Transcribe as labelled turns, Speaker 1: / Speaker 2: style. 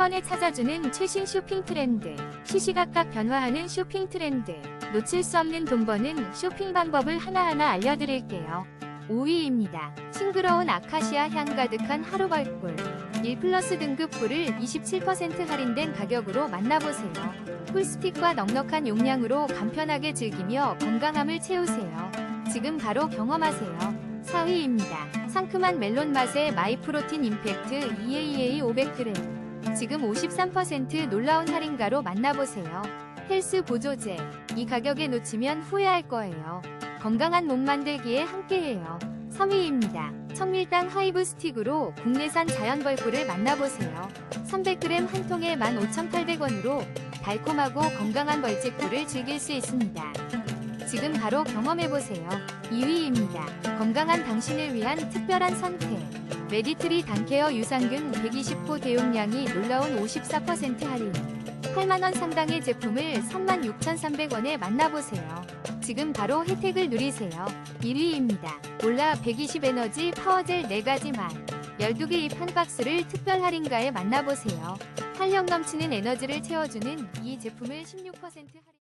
Speaker 1: 번에 찾아주는 최신 쇼핑 트렌드, 시시각각 변화하는 쇼핑 트렌드, 놓칠 수 없는 돈 버는 쇼핑 방법을 하나하나 알려드릴게요. 5위입니다. 싱그러운 아카시아 향 가득한 하루 벌꿀. 1 플러스 등급 꿀을 27% 할인된 가격으로 만나보세요. 꿀스틱과 넉넉한 용량으로 간편하게 즐기며 건강함을 채우세요. 지금 바로 경험하세요. 4위입니다. 상큼한 멜론 맛의 마이프로틴 임팩트 EAA 500g. 지금 53% 놀라운 할인가로 만나보세요. 헬스 보조제. 이 가격에 놓치면 후회할 거예요. 건강한 몸 만들기에 함께해요. 3위입니다. 청밀당 하이브 스틱으로 국내산 자연 벌꿀을 만나보세요. 300g 한 통에 15,800원으로 달콤하고 건강한 벌집꿀을 즐길 수 있습니다. 지금 바로 경험해보세요. 2위입니다. 건강한 당신을 위한 특별한 선택. 메디트리 단케어 유산균 120호 대용량이 놀라운 54% 할인. 8만원 상당의 제품을 36,300원에 만나보세요. 지금 바로 혜택을 누리세요. 1위입니다. 올라 120 에너지 파워젤 4가지 맛. 12개 입한 박스를 특별 할인가에 만나보세요. 활력 넘치는 에너지를 채워주는 이 제품을 16% 할인.